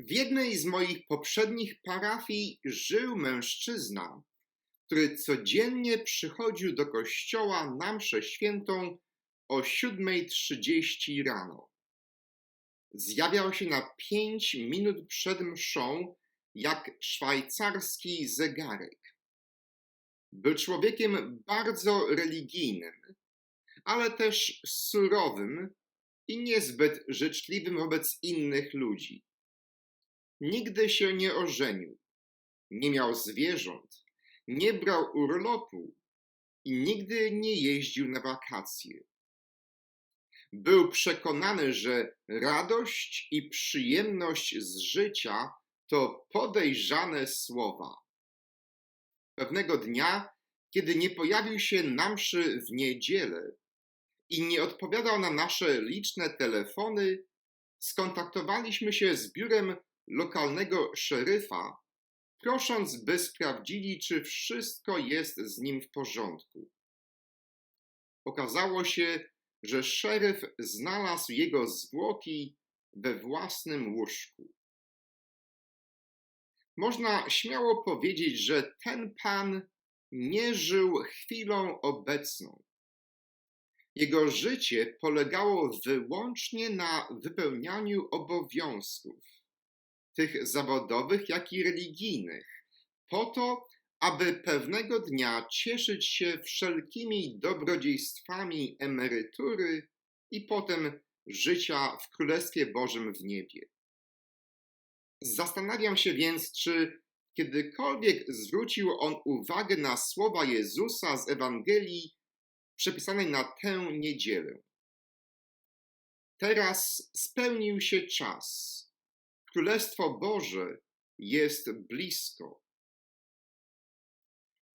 W jednej z moich poprzednich parafii żył mężczyzna, który codziennie przychodził do kościoła na mszę świętą o 7.30 rano. Zjawiał się na pięć minut przed mszą, jak szwajcarski zegarek. Był człowiekiem bardzo religijnym, ale też surowym i niezbyt życzliwym wobec innych ludzi. Nigdy się nie ożenił, nie miał zwierząt, nie brał urlopu i nigdy nie jeździł na wakacje. Był przekonany, że radość i przyjemność z życia to podejrzane słowa. Pewnego dnia, kiedy nie pojawił się na mszy w niedzielę i nie odpowiadał na nasze liczne telefony, skontaktowaliśmy się z biurem lokalnego szeryfa, prosząc, by sprawdzili, czy wszystko jest z nim w porządku. Okazało się, że szeryf znalazł jego zwłoki we własnym łóżku. Można śmiało powiedzieć, że ten pan nie żył chwilą obecną. Jego życie polegało wyłącznie na wypełnianiu obowiązków, tych zawodowych, jak i religijnych, po to, aby pewnego dnia cieszyć się wszelkimi dobrodziejstwami emerytury i potem życia w Królestwie Bożym w niebie. Zastanawiam się więc, czy kiedykolwiek zwrócił on uwagę na słowa Jezusa z Ewangelii przepisanej na tę niedzielę. Teraz spełnił się czas. Królestwo Boże jest blisko.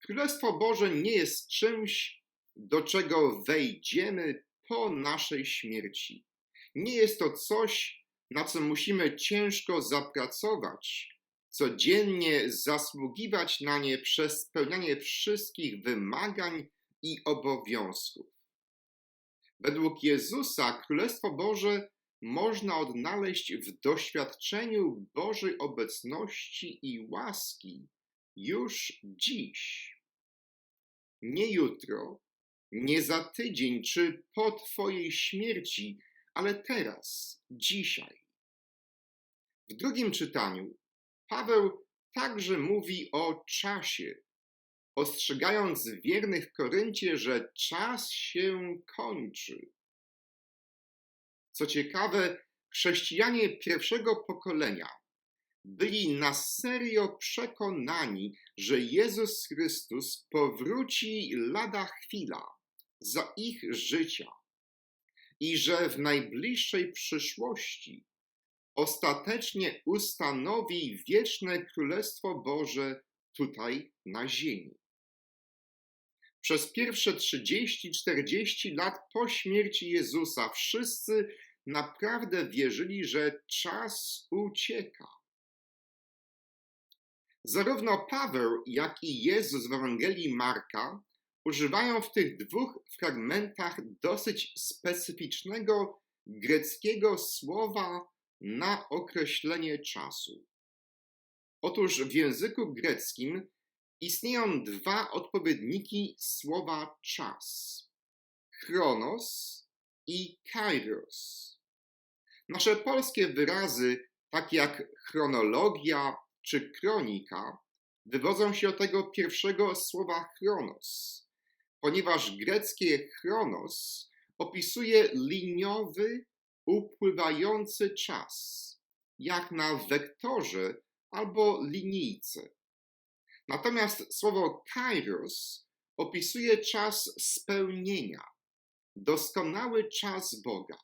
Królestwo Boże nie jest czymś, do czego wejdziemy po naszej śmierci. Nie jest to coś, na co musimy ciężko zapracować, codziennie zasługiwać na nie przez spełnianie wszystkich wymagań i obowiązków. Według Jezusa Królestwo Boże można odnaleźć w doświadczeniu Bożej obecności i łaski już dziś. Nie jutro, nie za tydzień czy po Twojej śmierci, ale teraz, dzisiaj. W drugim czytaniu Paweł także mówi o czasie, ostrzegając wiernych Koryncie, że czas się kończy. Co ciekawe, chrześcijanie pierwszego pokolenia byli na serio przekonani, że Jezus Chrystus powróci lada chwila za ich życia i że w najbliższej przyszłości ostatecznie ustanowi wieczne Królestwo Boże tutaj na ziemi. Przez pierwsze 30-40 lat po śmierci Jezusa wszyscy naprawdę wierzyli, że czas ucieka. Zarówno Paweł, jak i Jezus w Ewangelii Marka używają w tych dwóch fragmentach dosyć specyficznego greckiego słowa na określenie czasu. Otóż w języku greckim istnieją dwa odpowiedniki słowa czas: chronos i kairos. Nasze polskie wyrazy, takie jak chronologia czy kronika, wywodzą się od tego pierwszego słowa chronos, ponieważ greckie chronos opisuje liniowy, upływający czas, jak na wektorze albo linijce. Natomiast słowo kairos opisuje czas spełnienia, doskonały czas Boga.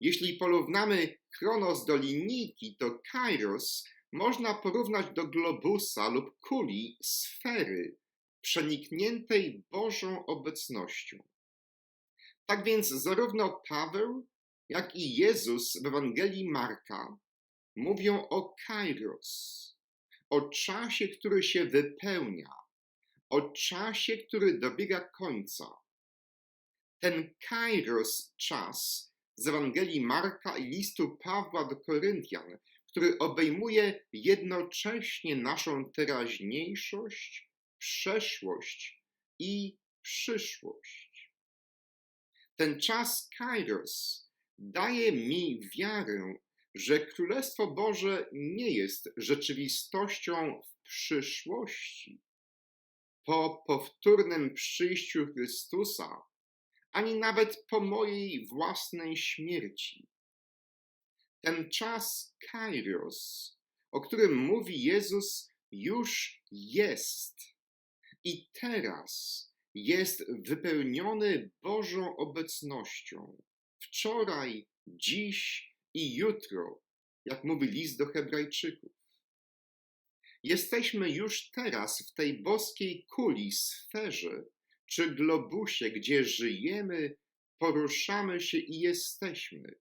Jeśli porównamy chronos do linijki, to kairos można porównać do globusa lub kuli sfery przenikniętej Bożą obecnością. Tak więc zarówno Paweł, jak i Jezus w Ewangelii Marka mówią o kairos, o czasie, który się wypełnia, o czasie, który dobiega końca. Ten kairos czas z Ewangelii Marka i listu Pawła do Koryntian, który obejmuje jednocześnie naszą teraźniejszość, przeszłość i przyszłość. Ten czas Kairos daje mi wiarę, że Królestwo Boże nie jest rzeczywistością w przyszłości. Po powtórnym przyjściu Chrystusa, ani nawet po mojej własnej śmierci. Ten czas Kairos, o którym mówi Jezus, już jest. I teraz jest wypełniony Bożą obecnością. Wczoraj, dziś i jutro, jak mówi list do Hebrajczyków. Jesteśmy już teraz w tej boskiej kuli, sferze czy globusie, gdzie żyjemy, poruszamy się i jesteśmy.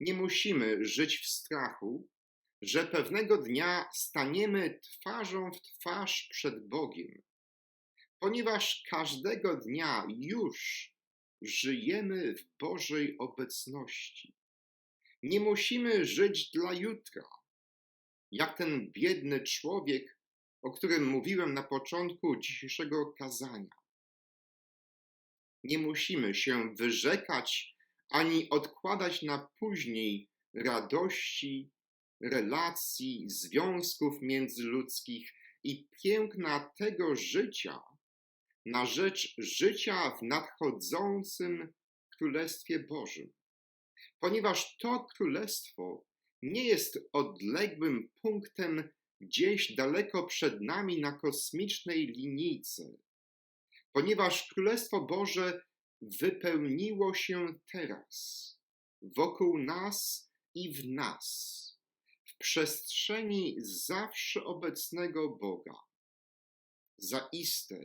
Nie musimy żyć w strachu, że pewnego dnia staniemy twarzą w twarz przed Bogiem, ponieważ każdego dnia już żyjemy w Bożej obecności. Nie musimy żyć dla jutra, jak ten biedny człowiek, o którym mówiłem na początku dzisiejszego kazania. Nie musimy się wyrzekać ani odkładać na później radości, relacji, związków międzyludzkich i piękna tego życia na rzecz życia w nadchodzącym Królestwie Bożym. Ponieważ to Królestwo nie jest odległym punktem gdzieś daleko przed nami na kosmicznej linijce, ponieważ Królestwo Boże wypełniło się teraz, wokół nas i w nas, w przestrzeni zawsze obecnego Boga. Zaiste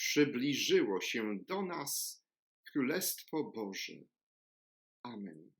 przybliżyło się do nas Królestwo Boże. Amen.